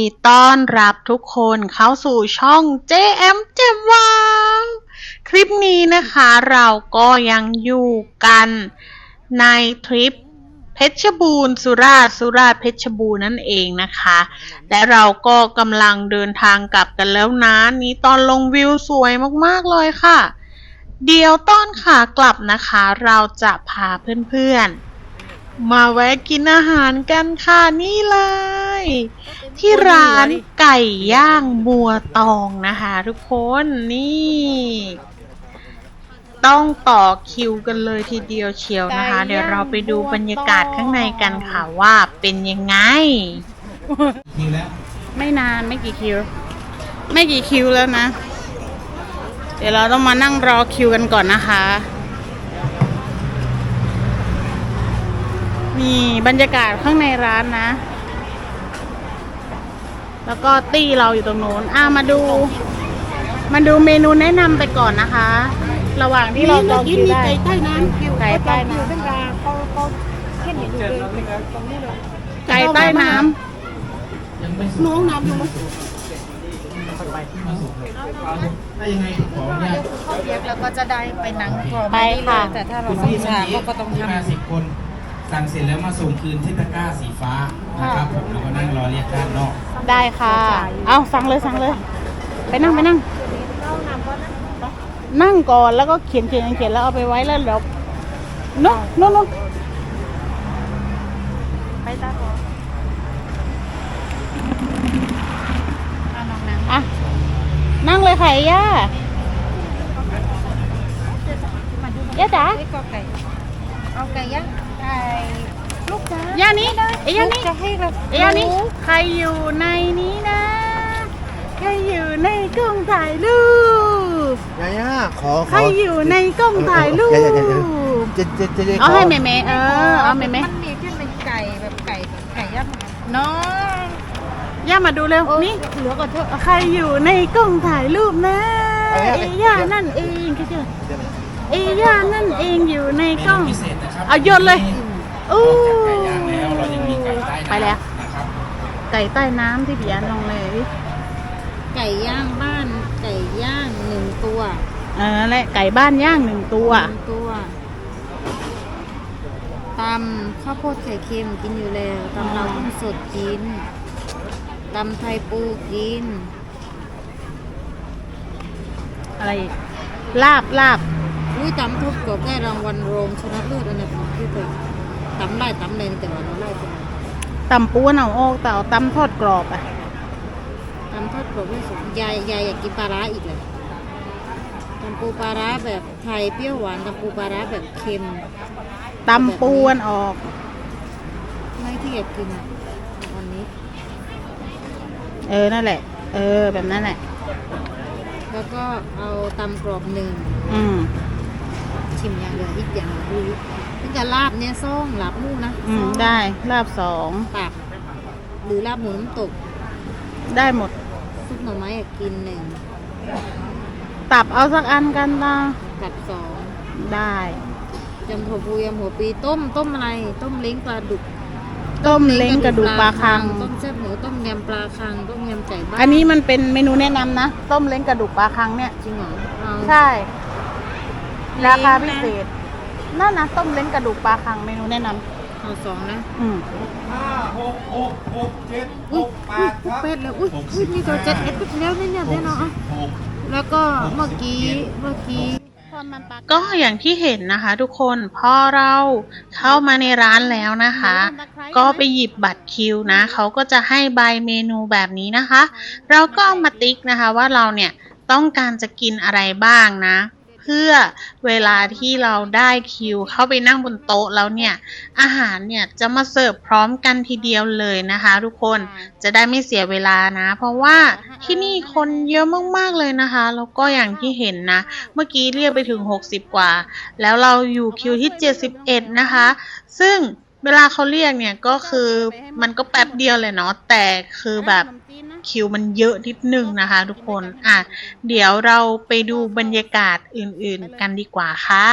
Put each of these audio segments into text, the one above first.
ดีต้อนรับทุกคนเข้าสู่ช่อง JM เจมวาวคลิปนี้นะคะเราก็ยังอยู่กันในทริปเพชรบูรณ์สุราษฎร์สุราษฎร์เพชรบูรณ์นั่นเองนะคะ และเราก็กำลังเดินทางกลับกันแล้วนะนี้ตอนลงวิวสวยมากๆเลยค่ะ เดี๋ยวตอนขากลับนะคะ เราจะพาเพื่อนๆ มาแวะกินอาหารกันค่ะนี่เลย ที่ร้านไก่ย่างบัวตองนะคะทุกคนนี่ ต้องต่อคิวกันเลยทีเดียวเชียวนะคะ เดี๋ยวเราไปดูบรรยากาศข้างในกันค่ะว่าเป็นยังไงคิวแล้วไม่นานไม่กี่คิว ไม่กี่คิวแล้วนะ เดี๋ยวเราต้องมานั่งรอคิวกันก่อนนะคะ นี่บรรยากาศข้างในร้านนะ แล้วก็ตี้เราอยู่ตรงโน้นอ่ามาดู มาดูเมนูแนะนำไปก่อนนะคะ ระหว่างที่เราจองคิวได้ ไก่ใต้น้ำคิวไก่ใต้น้ำคิวเป็นราเขาเขาเห็นอยู่เลยตรงนี้เลยไก่ใต้น้ำน้องน้ำอยู่มั้ยถ้ายังไงขออนุญาตเขาเรียกแล้วก็จะได้ไปนั่งพอไปค่ะ แต่ถ้าเราคุณสั่งพี่ช้าเมื่อก็ก็ต้องที่ทำมาสิบคน สั่งเสร็จแล้วมาส่งคืนที่ตะกร้าสีฟ้านะครับผมแล้วก็นั่งรอเรียกด้านนอกได้ค่ะ เอาสั่งเลยสั่งเลย ไปนั่งไปนั่ง นั่งก่อนแล้วก็เขียนเขียนเขียนแล้วเอาไปไว้แล้วเดี๋ยวเนู้นนู้นนู้นไปตาก่อนอะนั่งเลยค่ะย่าย่าจ๋านี่ก็ไก่เอาไก่ย่าง ไก่ลูกจ้าย่านี้เอ้ยย่านี้จะให้เราเอ้ยย่านี้ใครอยู่ในนี้นะใครอยู่ในกล้องถ่ายรูปยาย่าขอขใครอยู่ในกล้องถ่ายรูปเดี๋ยวเดี๋ยวเดี๋ยวเดี๋ยวจะจะจะเอาให้แม่แม่ๆเออเอาแม่แม่มันมีที่เป็นไก่แบบไก่ไก่ย่างน้องย่ามาดูเร็วนี่เหลือก่อนเถอะใครอยู่ในกล้องถ่ายรูปนะเอย่านั่นเองคือเจอ เอย่านั่นเองอยู่ในเมกล้นูอง พิเศษนะครับเอาโยนเลยนอู้อกจากไก่ย่างแล้วเรายังมีไก่ใต้น้ำไปแล้ว นะครับไก่ใต้น้ำที่พี่ยันลงเลยไก่ย่างบ้านไก่ย่างหนึ่งตัวเออนั่นแหละไก่บ้านย่างหนึ่งตัว หนึ่งตัวตำข้าวโพดไข่เค็มกินอยู่แล้วตำเราต้องสดกินตำไทยปูกินอะไรอีกลาบลาบ อุ้ยตำทุบก็ได้รางวัลรองชนะเลิศอันดับหนึ่งที่เคยตำไล่ตำเลยแต่ว่าเราไล่ไปตำปูเอาออกแต่เอาตำทอดกรอบอะตำทอดกรอบไม่สุกยายยายอยากกินปลาร้าอีกเลยตำปูปลาร้าแบบไทยเปรี้ยวหวานตำปูปลาร้าแบบเค็มตำปูอันออกไม่ที่อยากกินอะวันนี้ เออนั่นแหละ เออแบบนั้นแหละ แล้วก็เอาตำกรอบหนึ่งอืม ชิมอย่างเดียวอีกอย่างดูนี่จะลาบเนี่ยซ่องลาบหมูนะอืมซ่องได้ลาบสองตับหรือลาบหมูน้ำตกได้หมด ซุปหน่อไม้อยากกินหนึ่งตับเอาสักอันกันตาตับสองได้ยำถั่วปูยำหัวปีต้มต้มอะไร ต้มเล้งปลาดุกต้มเล้งกระดูกปลาคัง ต้มแซ่บหมูต้มยำปลาคังต้มยำไก่บ้านอันนี้มันเป็นเมนูแนะนำนะ ต้มเล้งกระดูกปลาคังเนี่ยจริงเหรอเอา ใช่ ราคาพิเศษนั่นนะต้มเล้งกระดูกปลาคังเมนูแนะนเอาสองนะำอืม ห้าหกหกหกเจ็ดหอุ้ยกแปอุ้ยดครับเป็ดเลยอุ้ยอุ้ยนี่ตัวเจ็ดเอ็ดไปแล้วเนี่ยเนี่ยเนี่ยเนาะอะหก แล้วก็เมื่อกี้เมื่อกี้ก็อย่างที่เห็นนะคะทุกคนพอเราเข้ามาในร้านแล้วนะคะ ก็ไปหยิบบัตรคิวนะเขาก็จะให้ใบเมนูแบบนี้นะคะ เราก็เอามาติ๊กนะคะว่าเราเนี่ยต้องการจะกินอะไรบ้างนะ เพื่อเวลาที่เราได้คิว เข้าไปนั่งบนโต๊ะแล้วเนี่ย อาหารเนี่ยจะมาเสิร์ฟพร้อมกันทีเดียวเลยนะคะทุกคนจะได้ไม่เสียเวลานะ เพราะว่าที่นี่คนเยอะมากๆเลยนะคะ แล้วก็อย่างที่เห็นนะ เมื่อกี้เรียกไปถึง 60 กว่า แล้วเราอยู่คิวที่ 71 นะคะ ซึ่ง เวลาเขาเรียกเนี่ยก็คือมันก็แป๊บเดียวเลยเนาะแต่คือแบบคิวมันเยอะนิดนึงนะคะทุกคนอะเดี๋ยวเราไปดูบรรยากาศอื่นๆกันดีกว่าค่ะ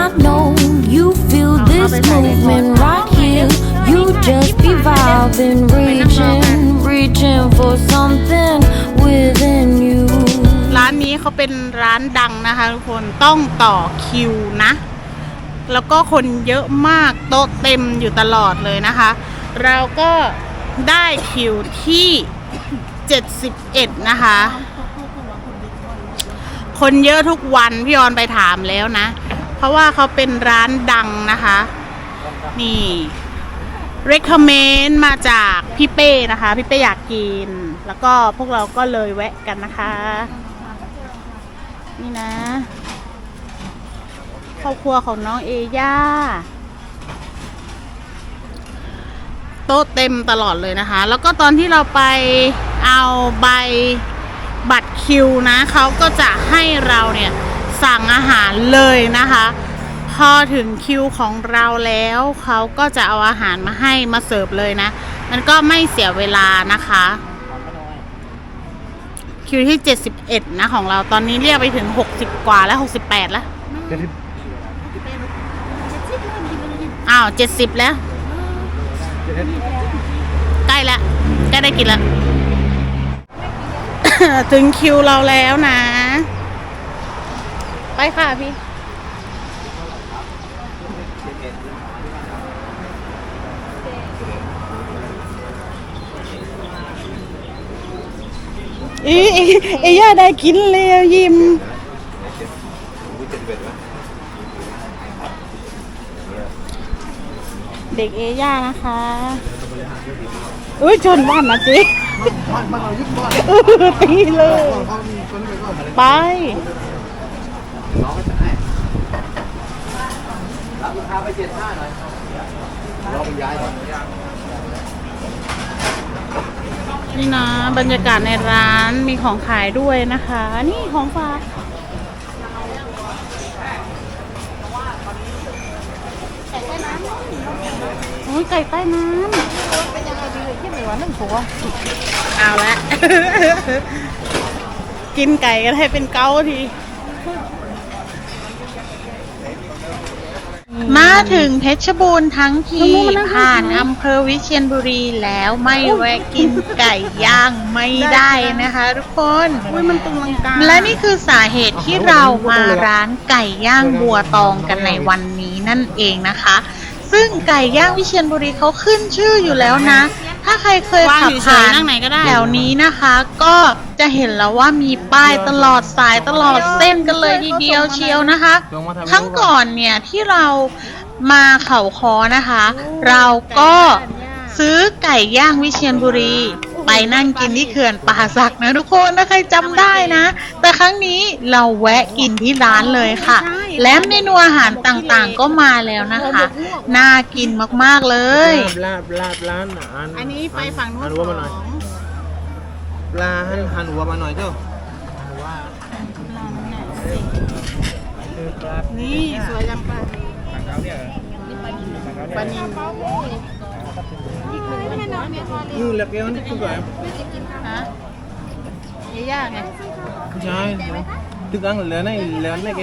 I know you feel this movement right here. You just be vibing, reaching, reaching for something within you. ร้านนี้เขาเป็นร้านดังนะคะทุกคนต้องต่อคิวนะ แล้วก็คนเยอะมากโต๊ะเต็มอยู่ตลอดเลยนะคะ เราก็ได้คิวที่ 71 นะคะ คนเยอะทุกวันพี่ออนไปถามแล้วนะ เพราะว่าเขาเป็นร้านดังนะคะ นี่ recommend มาจากพี่เป้นะคะ พี่เป้อยากกิน แล้วก็พวกเราก็เลยแวะกันนะคะ นี่นะ ครอบครัวของน้องเอย่า โต๊ะเต็มตลอดเลยนะคะ แล้วก็ตอนที่เราไปเอาใบบัตรคิวนะเขาก็จะให้เราเนี่ยสั่งอาหารเลยนะคะ พอถึงคิวของเราแล้วเขาก็จะเอาอาหารมาให้มาเสิร์ฟเลยนะ มันก็ไม่เสียเวลานะคะ คิวที่ 71 นะของเราตอนนี้เรียกไปถึง 60 กว่าแล้ว 68 แล้ว อ้าว70แล้ว ใกล้แล้วใกล้ได้กินแล้ว ถึงคิวเราแล้วนะ ไปค่ะพี่อีอีเอย่าได้กินแล้วยิ้ม ด็กเอย่านะคะอุ้ยชนบ้านนะจิเออตีเลย ไปนี่นะ บรรยากาศในร้านมีของขายด้วยนะคะ นี่ของฝากโอ้ยไก่ใต้น้ำเป็นยังไงดีเลยที่ไหนวะนั่นผัวเอาละ กินไก่กันให้เป็นเกาที มาถึงเพชรบูรณ์ทั้งทีผ่านอำเภอวิเชียรบุรีแล้วไม่แวะกินไก่ย่างไม่ได้นะคะทุกคนมันตึงลังกาและนี่คือสาเหตุที่เรามาร้านไก่ย่างบัวตองกันในวันนี้นั่นเองนะคะ ซึ่งไก่ย่างวิเชียรบุรีเขาขึ้นชื่ออยู่แล้วนะ ถ้าใครเคยขับผ่านแถวนี้นะคะ ก็จะเห็นแล้วว่ามีป้ายตลอดสายตลอดเส้นกันเลยทีเดียวเชียวนะคะครั้งก่อนเนี่ยที่เรามาเขาคอนะคะ เราก็ซื้อไก่ย่างวิเชียรบุรี ไปนั่งกินที่เขื่อนป่าสักนะทุกคนถ้าใครจำได้นะ แต่ครั้งนี้เราแวะกินที่ร้านเลยค่ะ และเมนูอาหารต่างๆก็มาแล้วนะคะ น่ากินมากๆเลย ลาบลาบร้านอะอันนี้ไปฝั่งนู้นหันหัวมาหน่อยปลาหันหันหัวมาหน่อยเจ้านี่สวยจังปะปลานิล นู่นแล้วแกนี่คือแบบฮะยากไงใช่ตึกอังเหลือในเหลือในแก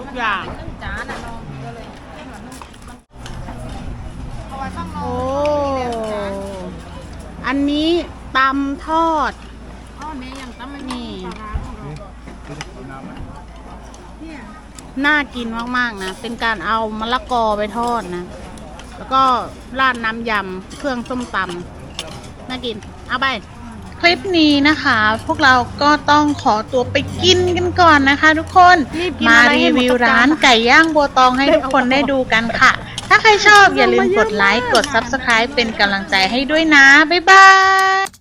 ทุกอย่างโอ้อันนี้ตำทอด อ๋อเนี่ยยังตั้งไม่นี่มีปลาร้าของเราเนี่ยน่ากินมากๆนะ เป็นการเอามะละกอไปทอดนะ แล้วก็ราดน้ำยำเครื่องส้มตำน่ากิน เอาไป คลิปนี้นะคะ พวกเราก็ต้องขอตัวไปกินกันก่อนนะคะ ทุกคนรีบกินมาอะไรรีให้หมดวิวทุกจานร้านไก่ย่างบัวตองให้ทุกคนได้ดูกันค่ะ ถ้าใครชอบอย่าลืมกดไลค์กด Subscribe เป็นกำลังใจให้ด้วยนะ บ๊ายบาย